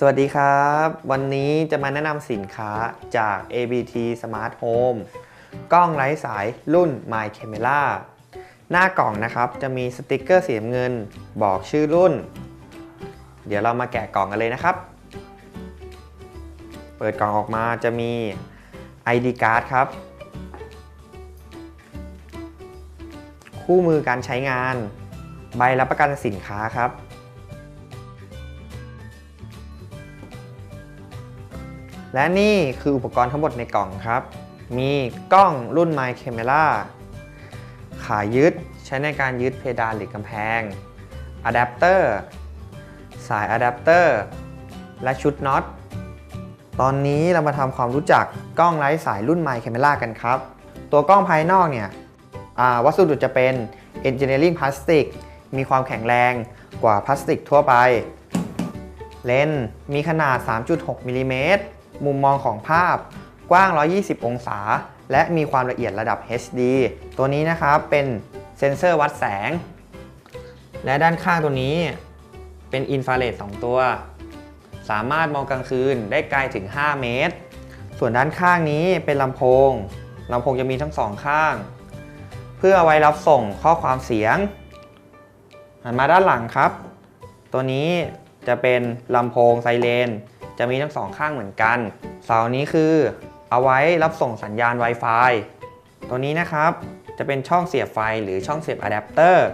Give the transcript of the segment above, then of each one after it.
สวัสดีครับ วันนี้จะมาแนะนำสินค้าจาก ABT Smart Home กล้องไร้สายรุ่น My Camera หน้ากล่องนะครับจะมีสติกเกอร์สีเงิน บอกชื่อรุ่น เดี๋ยวเรามาแกะกล่องกันเลยนะครับ เปิดกล่องออกมาจะมี ID card ครับ คู่มือการใช้งาน ใบรับประกันสินค้าครับ และนี่คืออุปกรณ์ทั้งหมดในกล่องครับ มีกล้องรุ่น My Camera ขายึดใช้ในการยึดเพดานหรือกำแพงอะแดปเตอร์สายอะแดปเตอร์และชุดน็อต ตอนนี้เรามาทำความรู้จักกล้องไร้สายรุ่น My Camera กันครับ ตัวกล้องภายนอกเนี่ยวัสดุจะเป็น Engineering Plastic มีความแข็งแรงกว่าพลาสติกทั่วไป เลนส์มีขนาด 3.6มิลลิเมตร มุมมองของภาพกว้าง 120 องศา และมีความละเอียดระดับ HD ตัวนี้นะครับเป็นเซ็นเซอร์วัดแสง และด้านข้างตัวนี้เป็นอินฟราเรด2ตัว สามารถมองกลางคืนได้ไกลถึง 5 เมตร ส่วนด้านข้างนี้เป็นลำโพงลำโพงจะมีทั้งสองข้าง เพื่อเอาไว้รับส่งข้อความเสียงหันมาด้านหลังครับ ตัวนี้จะเป็นลำโพงไซเรน จะมีทั้งสองข้างเหมือนกัน เสานี้คือ เอาไว้รับส่งสัญญาณ Wi-Fi ตัวนี้นะครับจะเป็นช่องเสียบไฟหรือช่องเสียบอะแดปเตอร์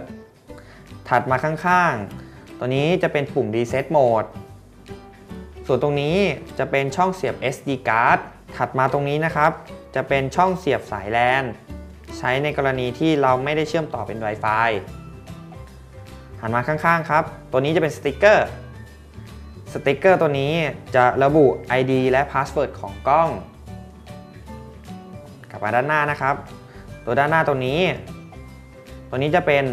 ถัดมาข้างๆ ตัวนี้จะเป็นปุ่ม Reset Mode ส่วนตรงนี้จะเป็นช่องเสียบ SD card ถัดมาตรงนี้นะครับ จะเป็นช่องเสียบสาย LAN ใช้ในกรณีที่เราไม่ได้เชื่อมต่อเป็น Wi-Fi หันมาข้างๆครับ ตัวนี้จะเป็นสติกเกอร์ สติกเกอร์ตัวนี้จะระบุ ID และ Password ของกล้อง กลับมาด้านหน้านะครับ ตัวด้านหน้าตัวนี้ ตัวนี้จะเป็น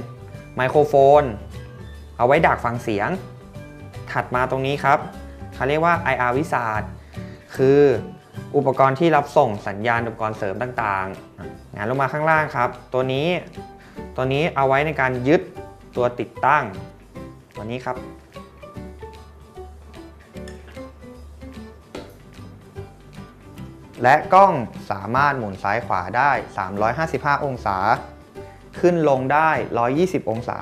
ไมโครโฟน เอาไว้ดักฟังเสียง ถัดมาตรงนี้ครับเขาเรียกว่า IR Wizard คืออุปกรณ์ที่รับส่งสัญญาณอุปกรณ์เสริมต่างๆงานลงมาข้างล่างครับ ตัวนี้ตัวนี้เอาไว้ในการยึดตัวติดตั้ง ตัวนี้ครับ และกล้องสามารถหมุนซ้ายขวาได้ 355 องศา ขึ้นลงได้ 120 องศา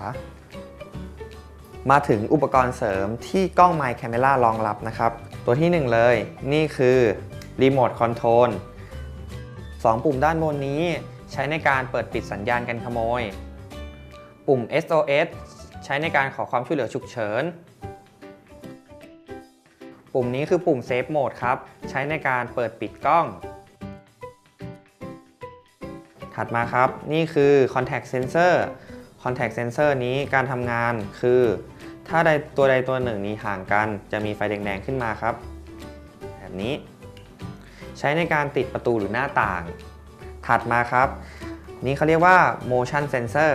มาถึงอุปกรณ์เสริมที่กล้อง My Camera รองรับนะครับ ตัวที่ 1 เลย นี่คือรีโมทคอนโทรล2ปุ่มด้านบนนี้ใช้ในการเปิดปิดสัญญาณกันขโมย ปุ่ม SOS ใช้ในการขอความช่วยเหลือฉุกเฉิน ปุ่มนี้คือปุ่ม Safe Mode ครับ ใช้ในการเปิดปิดกล้อง ถัดมาครับ นี่คือ Contact Sensor Contact Sensor นี้การทำงานคือ ถ้าใดตัวใดตัวหนึ่งนี้ห่างกัน จะมีไฟแดงๆขึ้นมาครับ แบบนี้ ใช้ในการติดประตูหรือหน้าต่าง ถัดมาครับ นี่เขาเรียกว่า motion sensor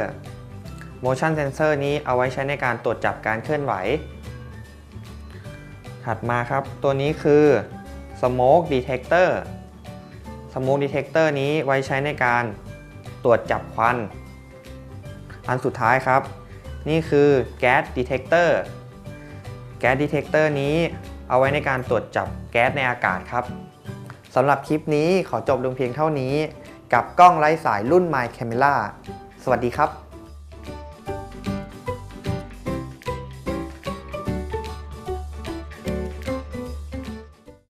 motion sensor นี้เอาไว้ใช้ในการตรวจจับการเคลื่อนไหว ถัดมาครับ ตัวนี้คือ smoke detector smoke detector นี้ไว้ใช้ในการตรวจจับควัน อันสุดท้ายครับ นี่คือ gas detector gas detector นี้เอาไว้ในการตรวจจับแก๊สในอากาศครับสำหรับคลิปนี้ขอจบลงเพียงเท่านี้ กับกล้องไร้สายรุ่น My Camera สวัสดีครับ